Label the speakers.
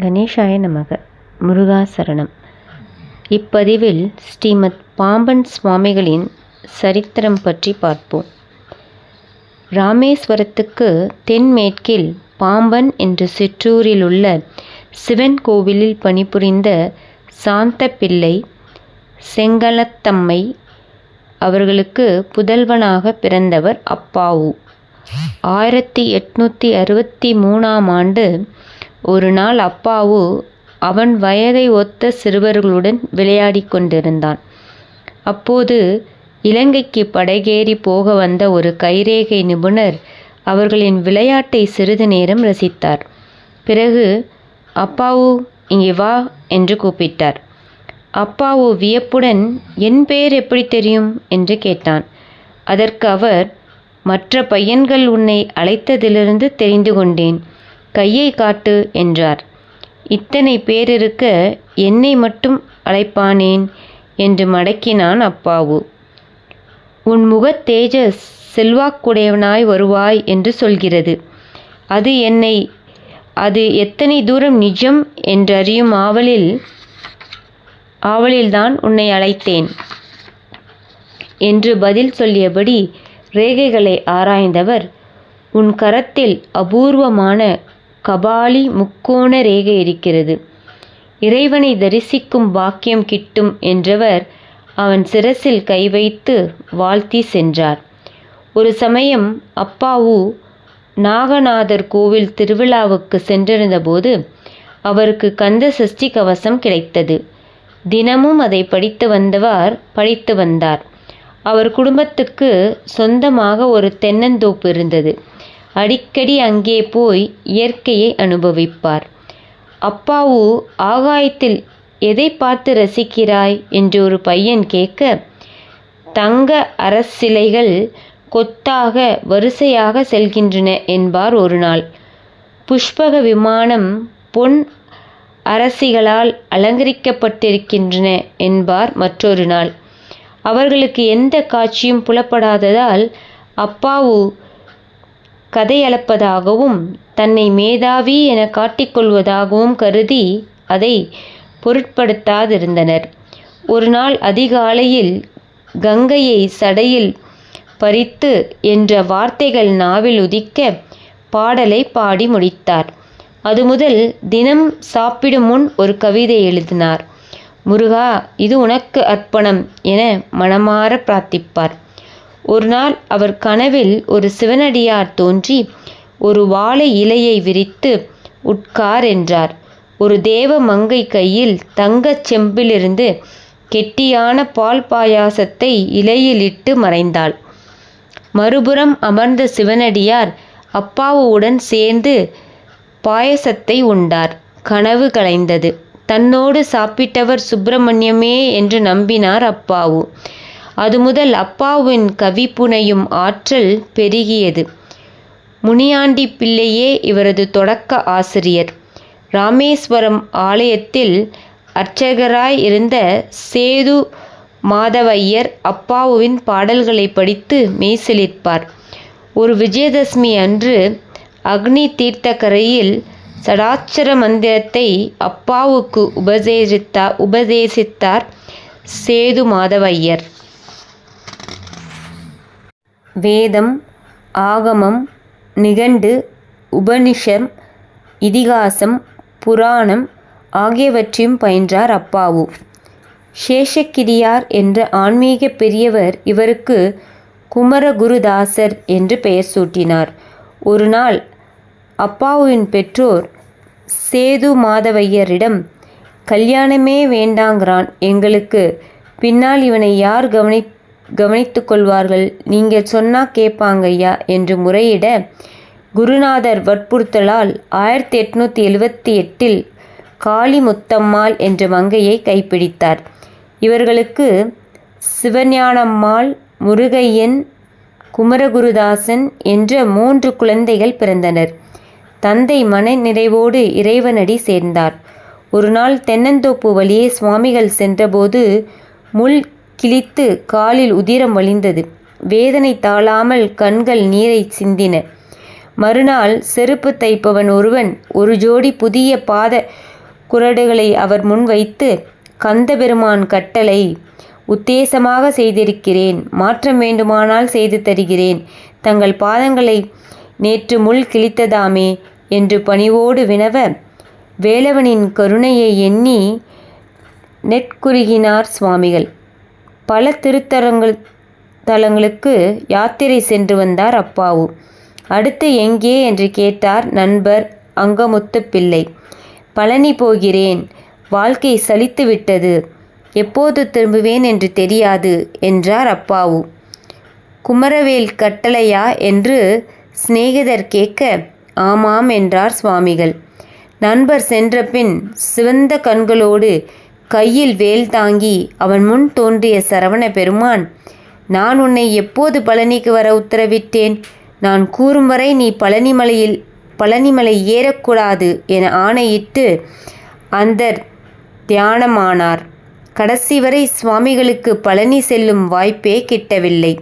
Speaker 1: கணேஷாய நமக. முருகாசரணம். இப்பதிவில் ஸ்ரீமத் பாம்பன் சுவாமிகளின் சரித்திரம் பற்றி பார்ப்போம். ராமேஸ்வரத்துக்கு தென்மேற்கில் பாம்பன் என்ற சிற்றூரில் உள்ள சிவன் கோவிலில் பணிபுரிந்த சாந்தப்பிள்ளை செங்கலத்தம்மை அவர்களுக்கு புதல்வனாக பிறந்தவர் அப்பாவு. ஆயிரத்தி எட்நூற்றி அறுபத்தி மூணாம் ஆண்டு ஒரு நாள் அப்பாவு அவன் வயதை ஒத்த சிறுவர்களுடன் விளையாடிக் கொண்டிருந்தான். அப்போது இலங்கைக்கு படகேறி போக வந்த ஒரு கைரேகை நிபுணர் அவர்களின் விளையாட்டை சிறிது நேரம் ரசித்தார். பிறகு அப்பாவு இங்கே வா என்று கூப்பிட்டார். அப்பாவு வியப்புடன் என் பெயர் எப்படி தெரியும்? என்று கேட்டான். அதற்கு அவர் மற்ற பையன்கள் உன்னை அழைத்ததிலிருந்து தெரிந்து கொண்டேன். கையை காட்டு என்றார். இத்தனை பேர் இருக்க என்னை மட்டும் அழைப்பானேன் என்று மடக்கினான் அப்பாவு. உன் முகத் தேஜஸ் செல்வாக்குடையவனாய் வருவாய் என்று சொல்கிறது. அது என்னை அது எத்தனை தூரம் நிஜம் என்றறியும் ஆவலில் ஆவலில்தான் உன்னை அழைத்தேன் என்று பதில் சொல்லியபடி ரேகைகளை ஆராய்ந்தவர் உன் கரத்தில் அபூர்வமான கபாலி முக்கோண ரேகை இருக்கிறது. இறைவனை தரிசிக்கும் பாக்கியம் கிட்டும் என்றவர் அவன் சிரசில் கை வைத்து வாழ்த்தி சென்றார். ஒரு சமயம் அப்பாவு நாகநாதர் கோவில் திருவிழாவுக்கு சென்றிருந்தபோது அவருக்கு கந்த சஷ்டி கவசம் கிடைத்தது. தினமும் அதை படித்து வந்தவர் படித்து வந்தார். அவர் குடும்பத்துக்கு சொந்தமாக ஒரு தென்னந்தோப்பு இருந்தது. அடிக்கடி அங்கே போய் இயற்கையை அனுபவிப்பார். அப்பாவு ஆகாயத்தில் எதை பார்த்து ரசிக்கிறாய்? என்று ஒரு பையன் கேட்க தங்க அரசிலைகள் கொத்தாக வரிசையாக செல்கின்றன என்பார் ஒரு நாள். புஷ்பக விமானம் பொன் அரசிகளால் அலங்கரிக்கப்பட்டிருக்கின்றன என்பார் மற்றொரு நாள். அவர்களுக்கு எந்த காட்சியும் புலப்படாததால் அப்பாவு கதையளப்பதாகவும் தன்னை மேதாவி என காட்டிக்கொள்வதாகவும் கருதி அதை பொருட்படுத்தாதிருந்தனர். ஒரு நாள் அதிகாலையில் கங்கையை சடையில் பறித்து என்ற வார்த்தைகள் நாவில் உதிக்க பாடலை பாடி முடித்தார். அது முதல் தினம் சாப்பிடும் முன் ஒரு கவிதை எழுதினார். முருகா இது உனக்கு அர்ப்பணம் என மனமாற பிரார்த்திப்பார். ஒரு நாள் அவர் கனவில் ஒரு சிவனடியார் தோன்றி ஒரு வாழை இலையை விரித்து உட்கார் என்றார். ஒரு தேவ மங்கை கையில் தங்கச் செம்பிலிருந்து கெட்டியான பால் பாயாசத்தை இலையிலிட்டு மறைந்தாள். மறுபுறம் அமர்ந்த சிவனடியார் அப்பாவுடன் சேர்ந்து பாயசத்தை உண்டார். கனவு கலைந்தது. தன்னோடு சாப்பிட்டவர் சுப்பிரமணியமே என்று நம்பினார் அப்பாவு. அது முதல் அப்பாவின் கவிப்புனையும் ஆற்றல் பெருகியது. முனியாண்டி பிள்ளையே இவரது தொடக்க ஆசிரியர். ராமேஸ்வரம் ஆலயத்தில் அர்ச்சகராய் இருந்த சேது மாதவையர் அப்பாவுவின் பாடல்களை படித்து மெய்சிலிர்ப்பார். ஒரு விஜயதசமி அன்று அக்னி தீர்த்தக்கரையில் சடாச்சர மந்திரத்தை அப்பாவுக்கு உபதேசித்தா உபதேசித்தார் சேது மாதவையர். வேதம் ஆகமம் நிகண்டு உபனிஷம் இதிகாசம் புராணம் ஆகியவற்றையும் பயின்றார் அப்பாவு. சேஷக்கிரியார் என்ற ஆன்மீக பெரியவர் இவருக்கு குமரகுருதாசர் என்று பெயர் சூட்டினார். ஒரு நாள் அப்பாவுவின் பெற்றோர் சேது மாதவையரிடம் கல்யாணமே வேண்டாங்கிறான் எங்களுக்கு. பின்னால் இவனை யார் கவனி கவனித்து கொள்வார்கள் நீங்கள் சொன்னா கேட்பாங்கய்யா என்று முறையிட குருநாதர் வற்புறுத்தலால் ஆயிரத்தி எட்நூற்றி எழுவத்தி எட்டில் காளி முத்தம்மாள் என்ற மங்கையை கைப்பிடித்தார். இவர்களுக்கு சிவஞானம்மாள் முருகையன் குமரகுருதாசன் என்ற மூன்று குழந்தைகள் பிறந்தனர். தந்தை மன நிறைவோடு இறைவனடி சேர்ந்தார். ஒரு நாள் தென்னந்தோப்பு வழியே சுவாமிகள் சென்றபோது முள் கிழித்து காலில் உதிரம் வழிந்தது. வேதனை தாழாமல் கண்கள் நீரை சிந்தின. மறுநாள் செருப்பு தைப்பவன் ஒருவன் ஒரு ஜோடி புதிய பாத குரடுகளை அவர் முன் வைத்து கந்தபெருமான் கட்டளை உத்தேசமாக செய்திருக்கிறேன் மாற்றம் வேண்டுமானால் செய்து தருகிறேன் தங்கள் பாதங்களை நேற்று முள் கிழித்ததாமே என்று பணிவோடு வினவ வேலவனின் கருணையை எண்ணி நெட்குருகினார் சுவாமிகள். பல திருத்தலங்கள் தலங்களுக்கு யாத்திரை சென்று வந்தார் அப்பாவு. அடுத்து எங்கே என்று கேட்டார் நண்பர் அங்கமுத்து பிள்ளை பழனி போகிறேன். வாழ்க்கை சலித்து விட்டது. எப்போது திரும்புவேன் என்று தெரியாது என்றார் அப்பாவு. குமரவேல் கட்டளையா என்று சிநேகிதர் கேட்க ஆமாம் என்றார் சுவாமிகள். நண்பர் சென்ற பின் சிவந்த கண்களோடு கையில் வேல் தாங்கி அவன் முன் தோன்றிய சரவண பெருமான் நான் உன்னை எப்போது பழனிக்கு வர உத்தரவிட்டேன்? நான் கூறும் வரை நீ பழனிமலையில் பழனிமலை ஏறக்கூடாது என ஆணையிட்டு அந்தர் தியானமானார். கடைசி வரை சுவாமிகளுக்கு பழனி செல்லும் வாய்ப்பே கிட்டவில்லை.